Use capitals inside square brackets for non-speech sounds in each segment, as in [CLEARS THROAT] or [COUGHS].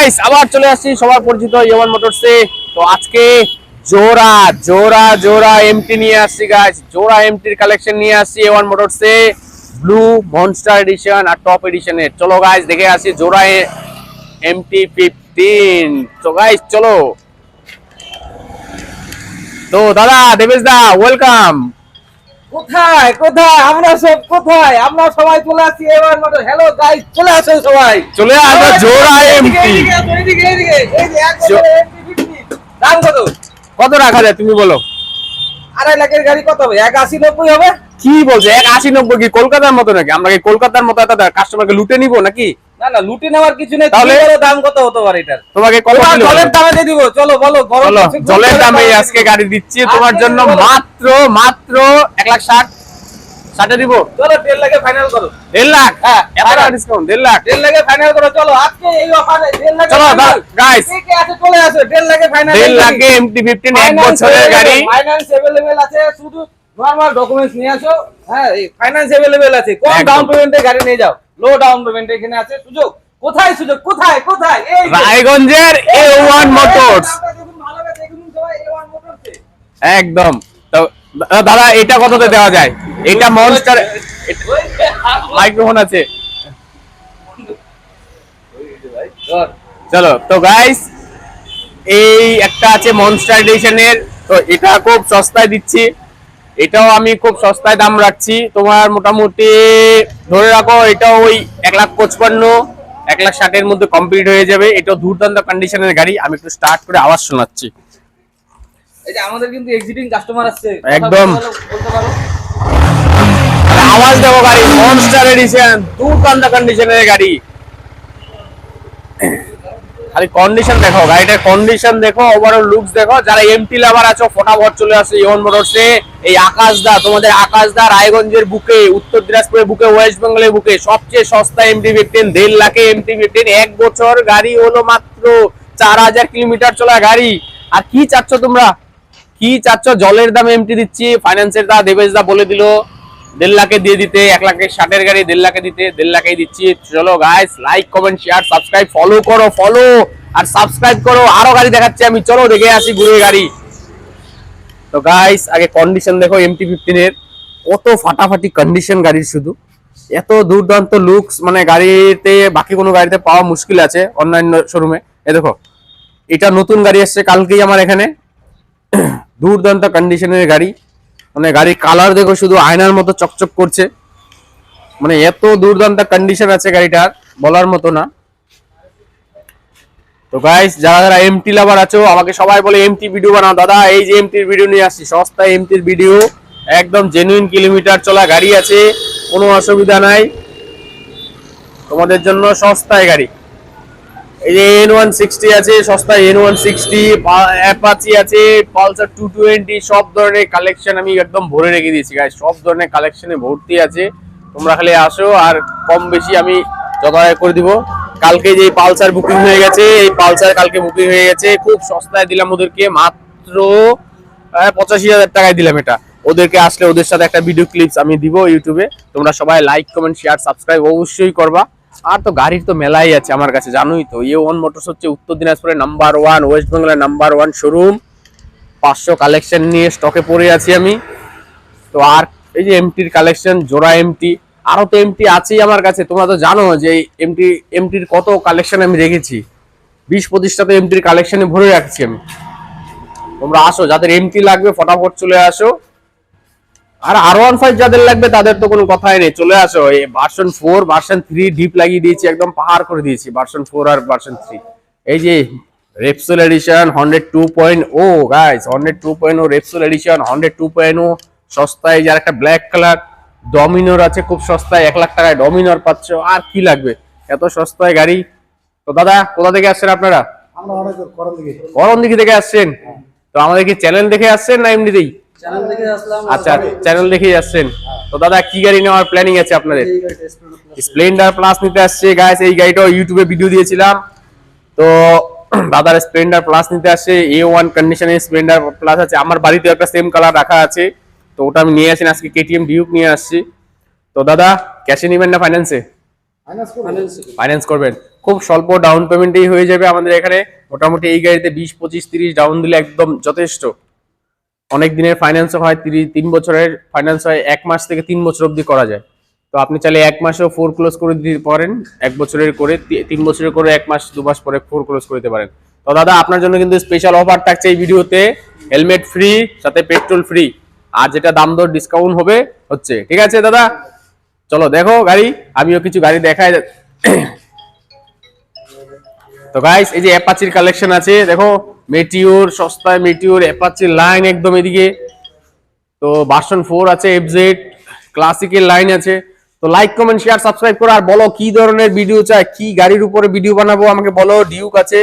Guys আবার চলে আসছি সবার পরিচিত ইয়মান মোটরসে তো আজকে জোড়া জোড়া জোড়া এমটি নিয়ে আসছি গাইস জোড়া এমটির কালেকশন নিয়ে আসছি এওয়ান মোটরসে ব্লু মনস্টার এডিশন আর টপ এডিশনের চলো গাইস দেখে আসি জোড়া এমটি ফিফটিন তো গাইস চলো। তো দাদা, দেবেশ দা ওয়েলকাম কোথায়? কোথায়? আমরা সব কোথায়? আমরা সবাই চলে আসি এবার মতো। হ্যালো গাইস চলে আসো সবাই। চলে আসো জোর এমটি এদিকে এদিকে, এদিকে, এই যে এক জো- বছরের MT-50 দাম কত? কত রাখা যায় তুমি বলো। আড়াই লাখের গাড়ি কত হবে? এক আশি নব্বই হবে? কি বলছে? এক আশি নব্বই কি কলকাতার মতো নাকি? আমরা কি কলকাতার মতো এত কাস্টমারকে লুটে নিবো নাকি? দেড় লাখে ফাইনাল করো। দেড় লাখ? লাখ? দেড় লাখে ফাইনাল করো। চলো আজকে চলো চলে দেড় লাখে ফাইনাল এমটি ফাইনান্স অ্যাভেলেবেল আছে শুধু নরমাল ডকুমেন্টস নিয়ে আসো হ্যাঁ এই ফাইন্যান্স अवेलेबल আছে কম একদম। ডাউন পেমেন্টে গাড়ি নিয়ে যাও লো ডাউন পেমেন্ট এখানে আছে সুযোগ কোথায় সুযোগ কোথায় কোথায় এই যে। রায়গঞ্জের এ ওয়ান মোটরস আপনারা দেখুন ভালো করে দেখুন সবাই A1 মোটরসে একদম তো দা- দাদা এটা কততে দেওয়া যায় এটা মনস্টার ওই যে, মাইক্রোফোন আছে ধর। চলো তো গাইস এই একটা আছে মনস্টার এডিশনের তো এটা খুব সস্তায় দিচ্ছি এটাও আমি খুব সস্তায় দাম রাখছি। তোমার মোটামুটি ধরে রাখো এটাও ওই এক লাখ পঁচপান্ন এক লাখ ষাটের মধ্যে কমপ্লিট হয়ে যাবে। এটাও দুর্দান্ত কন্ডিশনের গাড়ি। আমি একটু স্টার্ট করে আওয়াজ শোনাচ্ছি। আমাদের কিন্তু এক্সিটিং কাস্টমার আসছে। একদম। বলতে পারো আওয়াজ দেবো গাড়ি। মনস্টার এডিশন দুর্দান্ত কন্ডিশনের গাড়ি। খালি কন্ডিশন দেখো, গাড়িটার কন্ডিশন দেখো ওভারঅল লুকস দেখো। যারা এমটি লাভার আছো, ফটাফট চলে আসে ইয়ন মোটরসে এই আকাশদা, তোমাদের আকাশদা রায়গঞ্জের বুকে, উত্তর দিনাজপুরের বুকে ওয়েস্ট বেঙ্গলের বুকে, সবচেয়ে সস্তা এমটি ফিফটিন দেড় লাখে এমটি ফিফটিন এক বছর গাড়ি হলো মাত্র চার হাজার কিলোমিটার চলা গাড়ি। আর কি চাচ্ছ তোমরা? কি চাচ্ছ? জলের দামে এমটি দিচ্ছি ফাইন্যান্সের দা দেবেশ দা বলে দিল। দেড় লাখে দিয়ে দিতে, এক লাখে ষাটের গাড়ি দেড় লাখে দিতে, দেড় লাখেই দিচ্ছি। চলো guys like comment share subscribe follow করো ফলো আর সাবস্ক্রাইব করো। আরও গাড়ি দেখাচ্ছি আমি, চলো দেখে আসি ঘুরে গাড়ি। তো গাইস আগে কন্ডিশন দেখো এমটি ফিফটিনের কত ফাটাফাটি কন্ডিশন গাড়ির শুধু। এত দুর্দান্ত লুকস মানে গাড়িতে বাকি কোনো গাড়িতে পাওয়া মুশকিল আছে অন্যান্য শোরুমে এ। দেখো, এটা নতুন গাড়ি আসছে কালকেই আমার এখানে। [CLEARS THROAT] দুর্দান্ত কন্ডিশনের গাড়ি। মানে গাড়ির কালার দেখো শুধু আয়নার মতো চকচক করছে। মানে এত দুর্দান্ত কন্ডিশন আছে গাড়িটার, বলার মতো না। তো গাইস যারা যারা এমটি লাভার আছো, আমাকে সবাই বলে এমটি ভিডিও বানাও। দাদা, এই যে এমটির ভিডিও নিয়ে আসছি, সস্তা এমটির ভিডিও একদম জেনুইন কিলোমিটার চলা গাড়ি আছে, কোনো অসুবিধা নাই। তোমাদের জন্য সস্তায় গাড়ি। এন ওয়ান সিক্সটি আছে সস্তায় এন ওয়ান সিক্সটি অ্যাপাচি আছে পালসার টু টোয়েন্টি সব ধরনের কালেকশন আমি একদম ভরে রেখে দিয়েছি গাইস সব ধরনের ভর্তি আছে। তোমরা খালি আসো আর কম বেশি আমি করে দিব। কালকে যে পালসার বুকিং হয়ে গেছে, এই পালসার কালকে বুকিং হয়ে গেছে। খুব সস্তায় দিলাম ওদেরকে, মাত্র পঁচাশি হাজার টাকায় দিলাম এটা। ওদেরকে আসলে ওদের সাথে একটা ভিডিও ক্লিপস আমি দিব ইউটিউবে তোমরা সবাই লাইক কমেন্ট শেয়ার সাবস্ক্রাইব অবশ্যই করবা। আর তো গাড়ির তো মেলাই আছে আমার কাছে, জানোই তো। এ ওয়ান মোটরস হচ্ছে উত্তর দিনাজপুরের নাম্বার ওয়ান ওয়েস্ট বেঙ্গলের নাম্বার ওয়ান শোরুম পাঁচশো কালেকশন নিয়ে স্টকে পড়ে আছি আমি। তো আর এই যে এমটির কালেকশন জোড়া এমটি আরও তো এমটি আছেই আমার কাছে। তোমরা তো জানো যে এমটি এমটির কত কালেকশন আমি রেখেছি বিশ পঁচিশটা তো এমটির কালেকশনে ভরে রাখছি আমি। তোমরা আসো, যাদের এমটি লাগবে, ফটাফট চলে আসো। আর আর ওয়ান ফাইভ যাদের লাগবে তাদের তো কোনো কথাই নেই। চলে আসো এই ভার্সন ফোর ভার্সন থ্রি ডিপ লাগিয়ে দিয়েছি একদম পাহাড় করে দিয়েছি ভার্সন ফোর আর ভার্সন থ্রি এই যে Repsol edition hundred two point O guys hundred two point O Repsol edition hundred two point O সস্তায় যার একটা ব্ল্যাক কালার ডমিনোর আছে খুব সস্তায় এক লাখ টাকায় ডমিনোর পাচ্ছ আর কি লাগবে? এত সস্তায় গাড়ি। তো দাদা কোথা থেকে আসছেন আপনারা? করম দিকে গরম দিকে থেকে আসছেন? তো আমাদের কি চ্যানেল দেখে আসছেন না এমনিতেই? আচ্ছা চ্যানেল দেখেই আসছেন তো দাদা কি গাড়ি নেওয়ার প্ল্যানিং আছে আপনাদের? স্প্লেন্ডার প্লাস নিতে আসছে গাইস এই গাড়িটাও ইউটিউবে ভিডিও দিয়েছিলাম। তো [CLEARS THROAT] দাদার স্প্লেন্ডার প্লাস নিতে আসছে এ ওয়ান কন্ডিশনের স্প্লেন্ডার প্লাস আছে। আমার বাড়িতে একটা সেম কালার রাখা আছে। তো ওটা আমি নিয়ে আসেন আজকে কেটিএম ডিউক নিয়ে আসছি। তো দাদা ক্যাশে নেবেন না ফাইন্যান্সে ফাইন্যান্স ফাইন্যান্স করবেন। খুব স্বল্প ডাউন পেমেন্টেই হয়ে যাবে আমাদের এখানে। মোটামুটি এই গাড়িতে বিশ পঁচিশ তিরিশ ডাউন দিলে একদম যথেষ্ট। অনেক দিনের ফাইন্যান্স হয় তিরিশ তিন বছরের ফাইন্যান্স হয়, এক মাস থেকে তিন বছর অবধি করা যায়। তো আপনি চাইলে এক মাসেও ফোর ক্লোজ করে দিতে পারেন, এক বছরের করে তিন বছরের করে এক মাস, দু মাস পরে ফোর ক্লোজ করে দিতে পারেন। তো দাদা, আপনার জন্য কিন্তু স্পেশাল অফার থাকছে এই ভিডিওতে হেলমেট ফ্রি সাথে পেট্রোল ফ্রি আর যেটা দাম দর ডিসকাউন্ট হবে, হচ্ছে। ঠিক আছে দাদা? চলো, দেখো গাড়ি। আমিও কিছু গাড়ি দেখাই। [COUGHS] তো গাইস এই যে অ্যাপাচির কালেকশন আছে, দেখো। মেটিওর সস্তায় মেটিওর অ্যাপাচির লাইন একদম এদিকে। তো ভার্সন ফোর আছে এফজেড ক্লাসিকের লাইন আছে। তো লাইক কমেন্ট শেয়ার সাবস্ক্রাইব করো আর বলো কি ধরনের ভিডিও চাই, কি গাড়ির উপরে ভিডিও বানাবো আমাকে বলো ডিউক আছে।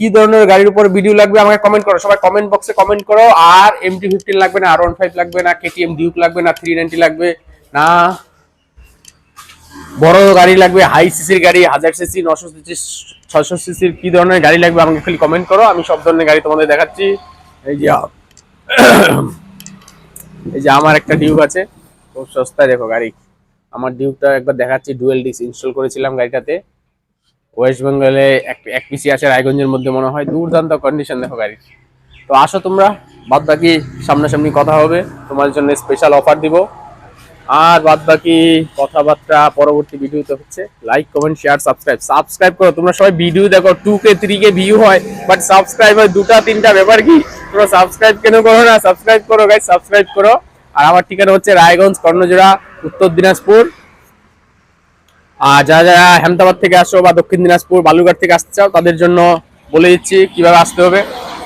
কি ধরনের গাড়ির উপরে ভিডিও লাগবে আমাকে কমেন্ট করো, সবাই কমেন্ট বক্সে কমেন্ট করো। আর এমটি ফিফটিন লাগবে না আর ওয়ান ফাইভ লাগবে না কেটিএম ডিউক লাগবে না থ্রি নাইনটি লাগবে না। বড় গাড়ি লাগবে হাই সিসির গাড়ি হাজার সিসি নশো সিসি ছশো সিসির কি ধরনের গাড়ি লাগবে আমাকে খালি কমেন্ট করো, আমি সব ধরনের গাড়ি তোমাদের দেখাচ্ছি। এই যে এই যে আমার একটা ডিউক আছে, খুব সস্তায় দেখো গাড়ি। আমার ডিউকটা একবার দেখাচ্ছি ডুয়েল ডিস ইনস্টল করেছিলাম গাড়িটাতে। ওয়েস্ট বেঙ্গলে এক এক পিসি আছে রায়গঞ্জের মধ্যে মনে হয়, দুর্দান্ত কন্ডিশন দেখো গাড়ির। তো আসো তোমরা বাদ বাকি সামনাসামনি কথা হবে তোমার জন্য স্পেশাল অফার দিব। আর বাদ বাকি কথাবার্তা পরবর্তী ভিডিওতে হচ্ছে like comment share subscribe subscribe করো, তোমরা সবাই ভিডিও দেখো two K three K view হয় বাট সাবস্ক্রাইব হয় দুটা, তিনটা, ব্যাপার কি? তোমরা সাবস্ক্রাইব কেন করো না? সাবস্ক্রাইব করো গাইজ সাবস্ক্রাইব করো। আর আমার ঠিকানা হচ্ছে রায়গঞ্জ, কর্ণজোড়া, উত্তর দিনাজপুর। আর যারা যারা হেমতাবাদ থেকে আসো বা দক্ষিণ দিনাজপুর বালুঘাট থেকে আসতে চাও, তাদের জন্য বলে দিচ্ছি, কীভাবে আসতে হবে।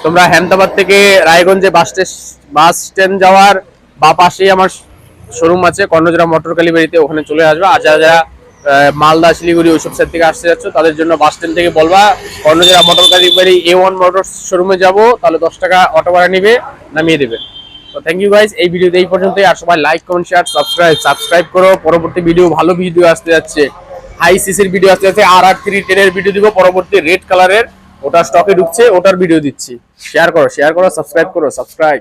তোমরা হেমতাবাদ থেকে রায়গঞ্জে বাস বাস স্ট্যান্ড যাওয়ার বা পাশেই আমার শোরুম আছে, কর্ণজোড়া মোটর কালীবাড়িতে ওখানে চলে আসবে। আর যারা যারা মালদা, শিলিগুড়ি ওইসব সাইড থেকে আসতে যাচ্ছ, তাদের জন্য বাস স্ট্যান্ড থেকে বলবা, Karnajora motor Kalibari A one motor শোরুমে যাব, তাহলে দশ টাকা অটো ভাড়া নিবে, নামিয়ে দেবে। তো থ্যাংক ইউ গাইস এই ভিডিওতে এই পর্যন্তই, আর সবাই like comment share subscribe subscribe করো। পরবর্তী ভিডিও ভালো ভিডিও আসতে যাচ্ছে হাই সিসির ভিডিও আসতে যাচ্ছে আর আর থ্রি টেনের ভিডিও দিব, পরবর্তী রেড কালারের ওটা স্টকে ঢুকছে, ওটার ভিডিও দিচ্ছি। শেয়ার করো শেয়ার করো সাবস্ক্রাইব করো সাবস্ক্রাইব